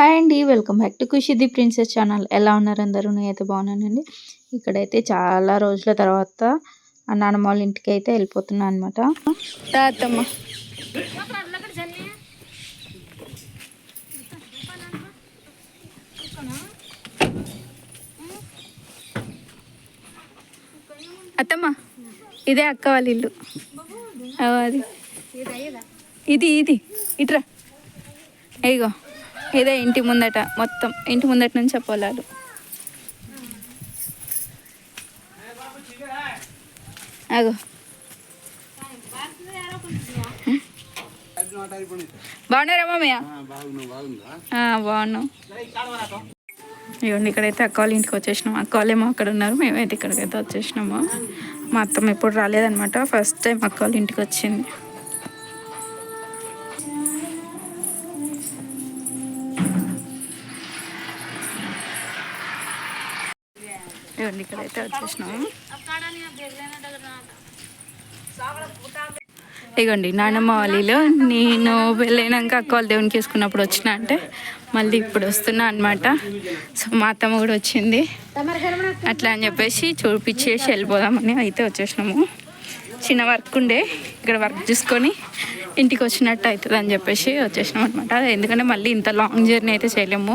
Hi అండి welcome back to ఖుషిది princess channel. ఎలా ఉన్నారు అందరూ? నేనైతే బాగున్నానండి. ఇక్కడైతే చాలా రోజుల తర్వాత ఆ నాన్నమ్మ వాళ్ళ ఇంటికి అయితే వెళ్ళిపోతున్నాను అనమాట తాతమ్మ. అత్తమ్మ ఇదే అక్క వాళ్ళ ఇల్లు. అది ఇది ఇది. ఇట్రా. ఇగో. ఇదే ఇంటి ముందట మొత్తం. ఇంటి ముందట నుంచి పొలాలు. అగో. బాగున్నారా మామయ్య? బాగున్నాం ఇవ్వండి ఇక్కడైతే అక్క వాళ్ళ ఇంటికి వచ్చేసినాం. అక్క వాళ్ళేమో అక్కడ ఉన్నారు మేమైతే ఇక్కడికైతే వచ్చేసినాము. మా అత్తమ్మ ఎప్పుడు రాలేదనమాట ఫస్ట్ టైం అక్క వాళ్ళ ఇంటికి వచ్చింది. ఇవ్వండి ఇక్కడైతే వచ్చేసినాము. ఇగోండి నాన్నమ్మ వాళ్ళలో నేను వెళ్ళినాక అక్క వాళ్ళ దేవునికి వేసుకున్నప్పుడు వచ్చిన అంటే మళ్ళీ ఇప్పుడు వస్తున్నా అనమాట సో మా అత్తమ్మ కూడా వచ్చింది. అట్లా అని చెప్పేసి చూపించేసి వెళ్ళిపోదామని అయితే వచ్చేసినాము. చిన్న వర్క్ ఉండే ఇక్కడ వర్క్ చూసుకొని ఇంటికి వచ్చినట్టు అవుతుంది అని చెప్పేసి వచ్చేసినాం అనమాట ఎందుకంటే మళ్ళీ ఇంత లాంగ్ జర్నీ అయితే చేయలేము.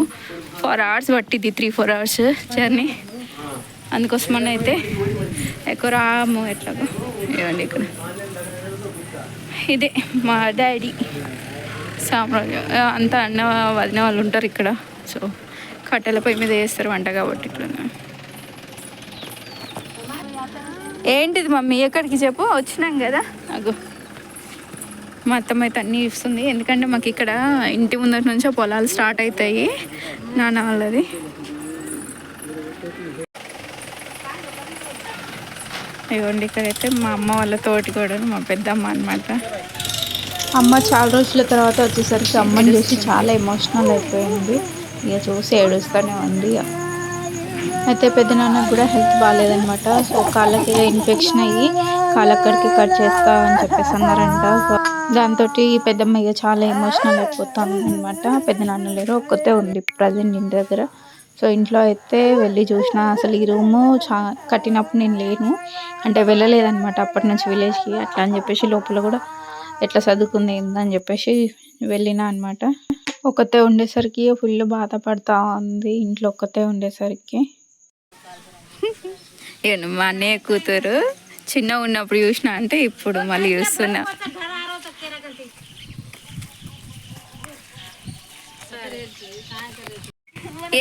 ఫోర్ అవర్స్ పట్టింది త్రీ ఫోర్ అవర్స్ జర్నీ అందుకోసమని అయితే ఎక్కువ రాము ఎట్లాగో. ఇవ్వండి ఇక్కడ. ఇదే మా డాడీ సామ్రాజ్యం. అంతా అన్న వదిన వాళ్ళు ఉంటారు ఇక్కడ. సో కట్టెల పొయ్యి మీద వేస్తారు వంట కాబట్టి ఇక్కడ ఏంటిది మమ్మీ? ఎక్కడికి చెప్పు? వచ్చినాం కదా. అగో. మా అత్తమ్మ అయితే అన్నీ ఇస్తుంది. ఎందుకంటే మాకు ఇక్కడ ఇంటి ముందర నుంచి పొలాలు స్టార్ట్ అవుతాయి నాన్న వాళ్ళది. ఇవ్వండి ఇక్కడైతే మా అమ్మ వాళ్ళ తోటి కూడా మా పెద్దమ్మ అనమాట అమ్మ చాలా రోజుల తర్వాత వచ్చేసరికి అమ్మని చూసి చాలా ఎమోషనల్ అయిపోయింది. ఇక చూసి ఏడుస్తూనే ఉంది. అయితే అయితే పెద్దనాన్నకు కూడా హెల్త్ బాగాలేదనమాట సో కాళ్ళకి ఇన్ఫెక్షన్ అయ్యి కాళ్ళక్కడికి కట్ చేస్తా అని చెప్పేసి అన్నారంట. సో దాంతో పెద్దమ్మ ఇక చాలా ఎమోషనల్ అయిపోతాను అనమాట పెద్దనాన్న లేరు ఒక్కతే ఉంది ప్రజెంట్ ఇంటి దగ్గర. సో ఇంట్లో అయితే వెళ్ళి చూసిన అసలు ఈ రూము చా కట్టినప్పుడు నేను లేను. అంటే వెళ్ళలేదన్నమాట అప్పటి నుంచి విలేజ్కి అట్లా అని చెప్పేసి లోపల కూడా ఎట్లా చదువుకుంది ఏందని చెప్పేసి వెళ్ళిన అనమాట ఒక్కతే ఉండేసరికి ఫుల్ బాధపడతా ఉంది ఇంట్లో ఒక్కతే ఉండేసరికి. మా అన్నయ్య కూతురు చిన్న ఉన్నప్పుడు చూసిన అంటే ఇప్పుడు మళ్ళీ చూస్తున్నా.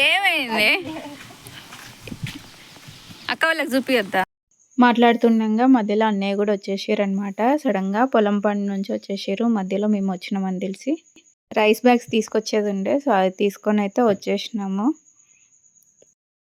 ఏమైంది? అక్క వాళ్ళకి చూపియొద్దా? మాట్లాడుతుండగా మధ్యలో అన్నయ్య కూడా వచ్చేసారు అనమాట సడన్గా పొలం పని నుంచి వచ్చేసారు. మధ్యలో మేము వచ్చినామని తెలిసి. రైస్ బ్యాగ్స్ తీసుకొచ్చేది ఉండే సో అది తీసుకొని అయితే వచ్చేసినాము.